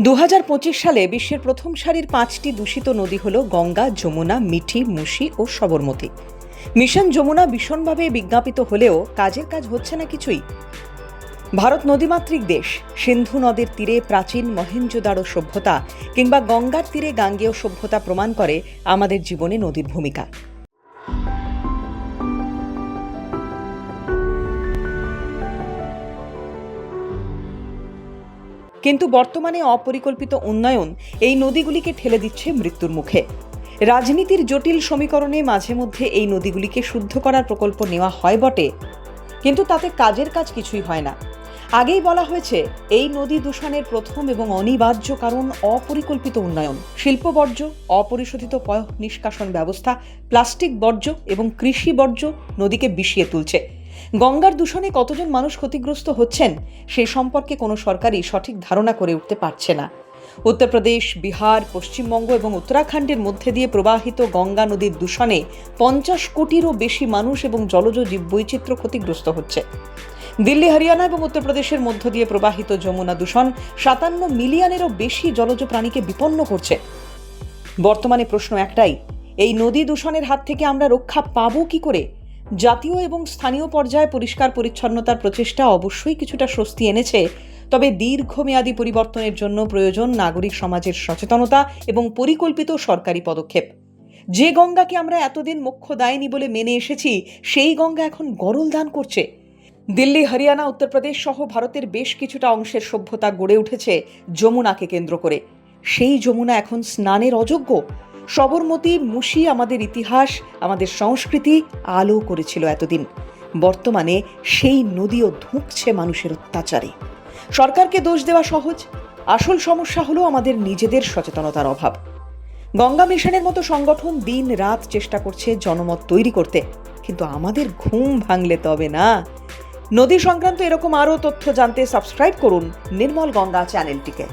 দু হাজার পঁচিশ সালে বিশ্বের প্রথম সারির পাঁচটি দূষিত নদী হল গঙ্গা, যমুনা, মিঠি মুশি ও সবরমতী। মিশন যমুনা ভীষণভাবে বিজ্ঞাপিত হলেও কাজের কাজ হচ্ছে না কিছুই। ভারত নদীমাতৃক দেশ, সিন্ধু নদের তীরে প্রাচীন মহেঞ্জোদারো সভ্যতা কিংবা গঙ্গার তীরে গাঙ্গেয় সভ্যতা প্রমাণ করে আমাদের জীবনে নদীর ভূমিকা। কিন্তু বর্তমানে অপরিকল্পিত উন্নয়ন এই নদীগুলিকে ঠেলে দিচ্ছে মৃত্যুর মুখে। রাজনীতির জটিল সমীকরণে মাঝে মধ্যে এই নদীগুলিকে শুদ্ধ করার প্রকল্প নেওয়া হয় বটে। কিন্তু তাতে কাজের কাজ কিছুই হয় না। আগেই বলা হয়েছে, এই নদী দূষণের প্রথম এবং অনিবার্য কারণ অপরিকল্পিত উন্নয়ন। শিল্প বর্জ্য, অপরিশোধিত পয় নিষ্কাশন ব্যবস্থা, প্লাস্টিক বর্জ্য এবং কৃষি বর্জ্য নদীকে বিষিয়ে তুলছে। গঙ্গার দূষণে কতজন মানুষ ক্ষতিগ্রস্ত হচ্ছেন, সে সম্পর্কে কোনো সরকারই সঠিক ধারণা করে উঠতে পারছে না। উত্তরপ্রদেশ, বিহার, পশ্চিমবঙ্গ এবং উত্তরাখণ্ডের মধ্যে দিয়ে প্রবাহিত গঙ্গা নদীর দূষণে পঞ্চাশ কোটিরও বেশি মানুষ এবং জলজ জীববৈচিত্র্য ক্ষতিগ্রস্ত হচ্ছে। দিল্লি, হরিয়ানা এবং উত্তরপ্রদেশের মধ্য দিয়ে প্রবাহিত যমুনা দূষণ সাতান্ন মিলিয়নেরও বেশি জলজ প্রাণীকে বিপন্ন করছে। বর্তমানে প্রশ্ন একটাই, এই নদী দূষণের হাত থেকে আমরা রক্ষা পাবো কি করে? জাতীয় এবং স্থানীয় পর্যায়ে পরিষ্কার পরিচ্ছন্নতার প্রচেষ্টা অবশ্যই কিছুটা স্বস্তি এনেছে, তবে দীর্ঘমেয়াদী পরিবর্তনের জন্য প্রয়োজন নাগরিক সমাজের সচেতনতা এবং পরিকল্পিত সরকারি পদক্ষেপ। যে গঙ্গাকে আমরা এতদিন মুখ্য দায়নি বলে মেনে এসেছি, সেই গঙ্গা এখন গরল দান করছে। দিল্লি, হরিয়ানা, উত্তরপ্রদেশ সহ ভারতের বেশ কিছুটা অংশের সভ্যতা গড়ে উঠেছে যমুনাকে কেন্দ্র করে। সেই যমুনা এখন স্নানের অযোগ্য। সবরমতী মুশি আমাদের ইতিহাস, আমাদের সংস্কৃতি আলো করেছিল এতদিন। বর্তমানে সেই নদীও ধুঁকছে মানুষের অত্যাচারে। সরকারকে দোষ দেওয়া সহজ, আসল সমস্যা হলো আমাদের নিজেদের সচেতনতার অভাব। গঙ্গা মিশনের মতো সংগঠন দিন রাত চেষ্টা করছে জনমত তৈরি করতে, কিন্তু আমাদের ঘুম ভাঙলে তবে না। নদী সংক্রান্ত এরকম আরও তথ্য জানতে সাবস্ক্রাইব করুন নির্মল গঙ্গা চ্যানেলটিকে।